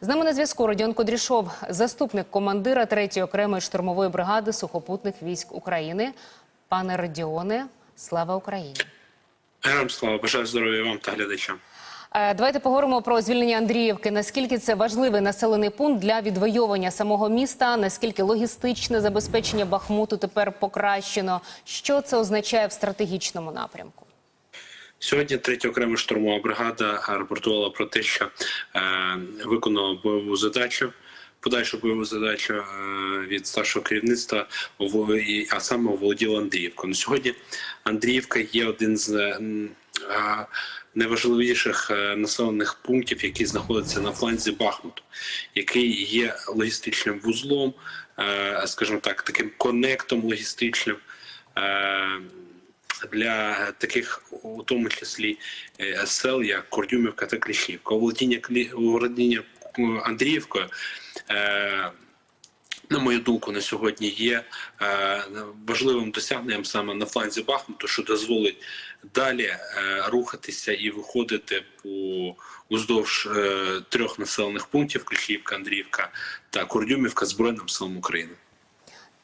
З нами на зв'язку Родіон Кудрішов, заступник командира 3-ї окремої штурмової бригади сухопутних військ України. Пане Родіоне, слава Україні! Героям слава, бажаю здоров'я вам та глядачам. Е, Давайте поговоримо про звільнення Андріївки. Наскільки це важливий населений пункт для відвоювання самого міста? Наскільки логістичне забезпечення Бахмуту тепер покращено? Що це означає в стратегічному напрямку? Сьогодні третя окрема штурмова бригада рапортувала про те, що е, виконала бойову задачу. Подальшу бойову задачу е, від старшого керівництва, і- а саме оволоділа Андріївку. На сьогодні Андріївка є один з е, е, найважливіших населених пунктів, які знаходяться на фланзі Бахмуту, який є логістичним вузлом, скажімо так, таким конектом логістичним. Для таких, у тому числі е, сел, як Кордюмівка та Кліщівка. Володіння володіння е, Андріївкою, е, на мою думку, на сьогодні є важливим досягненням саме на фланзі Бахмуту, що дозволить далі рухатися і виходити по уздовж трьох населених пунктів: Кліщівка, Андріївка та Кордюмівка Збройним силам України.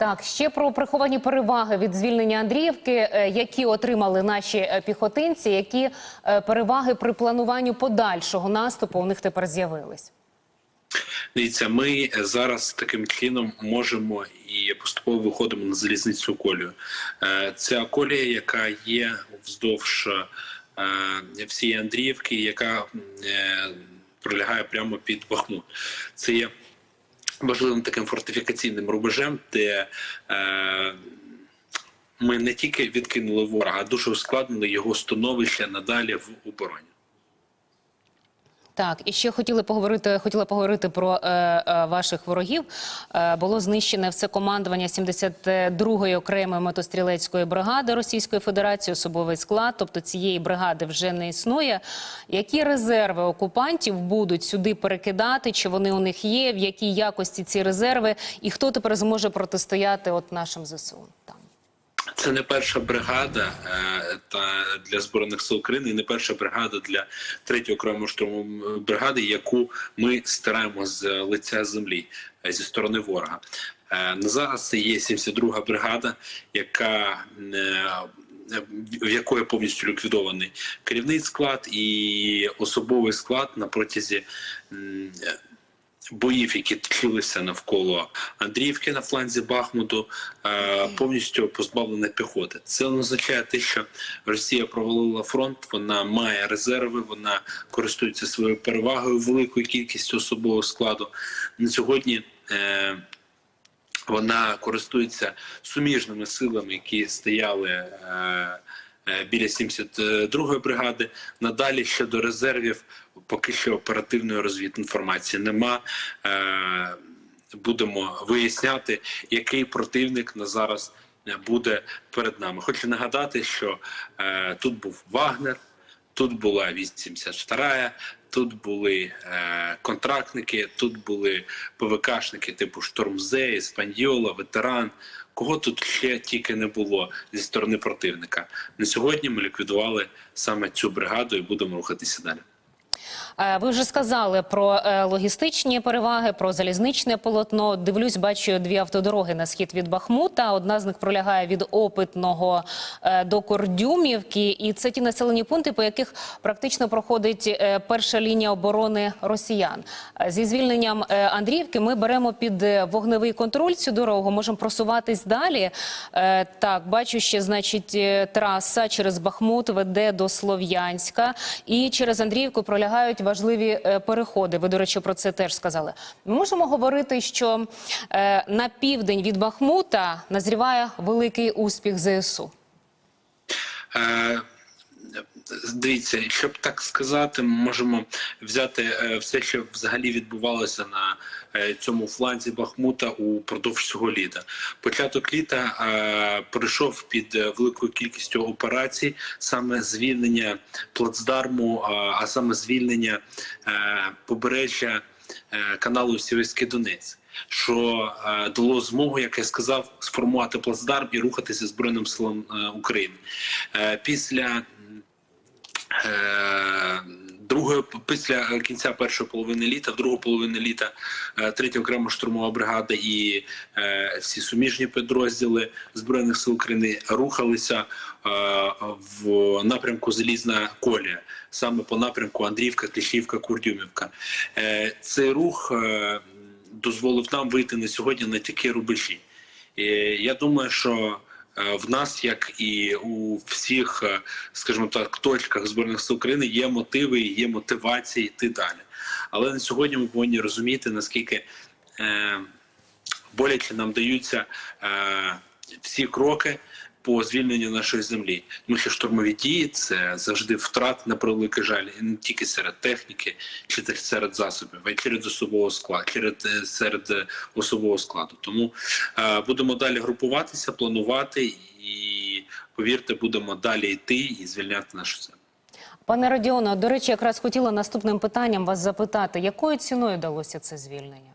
Так, ще про приховані переваги від звільнення Андріївки, е, які отримали наші е, піхотинці, які е, переваги при плануванню подальшого наступу у них тепер з'явились. Дивіться, ми зараз таким чином можемо і поступово виходимо на залізницю колію. Ця колія, яка є вздовж всієї Андріївки, яка пролягає прямо під Бахмут. Це є важливим таким фортифікаційним рубежем, де е, ми не тільки відкинули ворога, а дуже ускладнили його становище надалі в обороні. Так, і ще хотіли поговорити. Хотіла поговорити про е, е, ваших ворогів. Е, було знищене все командування 72-ї окремої мотострілецької бригади Російської Федерації, особовий склад. Тобто цієї бригади вже не існує. Які резерви окупантів будуть сюди перекидати? Чи вони у них є? В якій якості ці резерви? І хто тепер зможе протистояти от нашим ЗСУ? Там. Це не перша бригада е, та для збройних сил України, і не перша бригада для третьої окремої штурмової бригади, яку ми стираємо з лиця землі е, зі сторони ворога. Е, На зараз це є 72-га бригада, яка в якої повністю ліквідований керівний склад і особовий склад на протязі боїв, які точилися навколо Андріївки на фланзі Бахмуту, е, повністю позбавлена піхоти. Це означає те, що Росія провалила фронт, вона має резерви, вона користується своєю перевагою великою кількістю особового складу. На сьогодні. Е, вона користується суміжними силами, які стояли е, е, біля 72-ї бригади. Надалі щодо резервів, поки що оперативної розвідінформації нема. Е, будемо виясняти, який противник на зараз буде перед нами. Хочу нагадати, що е, тут був Вагнер. Тут була 82-я, тут були е, контрактники, тут були ПВКшники типу Штормзе, Іспаньола, ветеран. Кого тут ще тільки не було зі сторони противника. На сьогодні ми ліквідували саме цю бригаду і будемо рухатися далі. Е, Ви вже сказали про е, логістичні переваги, про залізничне полотно. Дивлюсь, бачу дві автодороги на схід від Бахмута. Одна з них пролягає від опитного е, до Кордюмівки, і це ті населені пункти, по яких практично проходить перша лінія оборони росіян. Зі звільненням Андріївки ми беремо під вогневий контроль цю дорогу. Можемо просуватись далі. Так, бачу ще, значить, траса через Бахмут веде до Слов'янська, і через Андріївку пролягають важливі е, переходи. Ви, до речі, про це теж сказали. Ми можемо говорити, що е, на південь від Бахмута назріває великий успіх ЗСУ. Е, Дивіться, щоб так сказати, ми можемо взяти все, що взагалі відбувалося на цьому фланзі Бахмута упродовж цього літа. Початок літа е, пройшов під е, великою кількістю операцій, саме звільнення плацдарму, е, а саме звільнення е, побережжя е, каналу Сіверський Донець. Що е, дало змогу, як я сказав, сформувати плацдарм і рухатися збройним силам е, України. Е, після е, другої після кінця першої половини літа, в другу половину літа е, третя окрема штурмова бригада і е, всі суміжні підрозділи збройних сил України рухалися е, в напрямку Залізна колія, саме по напрямку Андріївка, Кліщівка, Курдюмівка. Цей рух дозволив нам вийти на сьогодні на такі рубежі. І я думаю, що в нас, як і у всіх, е, скажімо так, точках збройних сил України, є мотиви, є мотивація йти далі. Але на сьогодні ми повинні розуміти, наскільки е, боляче нам даються е, всі кроки по звільненню нашої землі. Тому що штурмові дії це завжди втрат на превеликий жаль, не тільки серед техніки, чи серед засобів, а й через особового складу, через е, серед е, особового складу. Тому е, будемо далі групуватися, планувати і повірте, будемо далі йти і звільняти нашу землю. Пане Родіоне, до речі, якраз хотіла наступним питанням вас запитати, якою ціною далося це звільнення?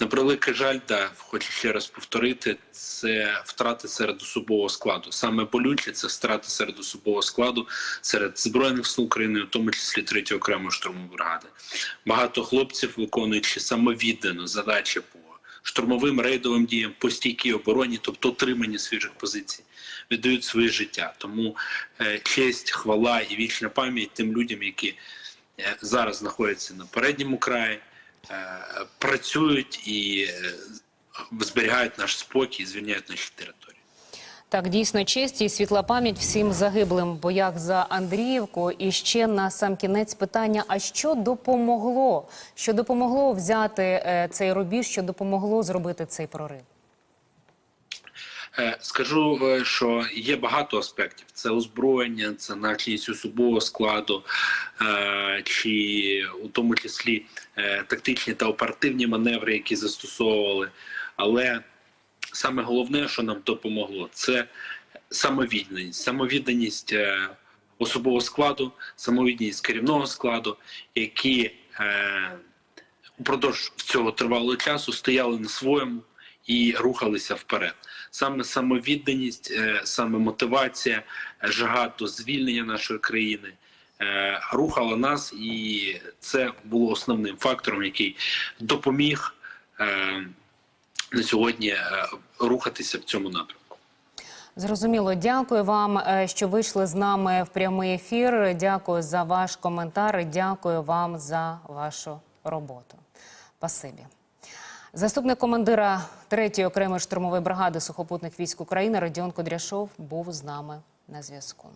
На превеликий жаль, да, хочу ще раз повторити, це втрати серед особового складу. Саме болюче це втрати серед особового складу, серед збройних сил України, в тому числі третьої окремої штурмової бригади. Багато хлопців, виконуючи самовіддано задачі по штурмовим рейдовим діям, по стійкій обороні, тобто отриманні свіжих позицій, віддають своє життя. Тому е, честь, хвала і вічна пам'ять тим людям, які е, зараз знаходяться на передньому краї працюють і е, зберігають наш спокій, звільняють наші території. Так, дійсно, честь і світла пам'ять всім загиблим в боях за Андріївку. І ще на сам кінець питання: а що допомогло? Що допомогло взяти е, цей рубіж? Що допомогло зробити цей прорив? Е, Скажу, е, що є багато аспектів: це озброєння, це наклість особового складу, е, чи у тому числі тактичні та оперативні маневри, які застосовували. Але саме головне, що нам допомогло, це самовідданість, самовідданість особового складу, самовідданість керівного складу, які упродовж цього тривалого часу стояли на своєму і рухалися вперед. Саме самовідданість, е, саме мотивація, е, жага до звільнення нашої країни е, рухала нас, і це було основним фактором, який допоміг на сьогодні рухатися в цьому напрямку. Зрозуміло, дякую вам, що вийшли з нами в прямий ефір. Дякую за ваш коментар. Дякую вам за вашу роботу. Спасибі. Заступник командира 3-ї окремої штурмової бригади сухопутних військ України Родіон Кудряшов був з нами на зв'язку.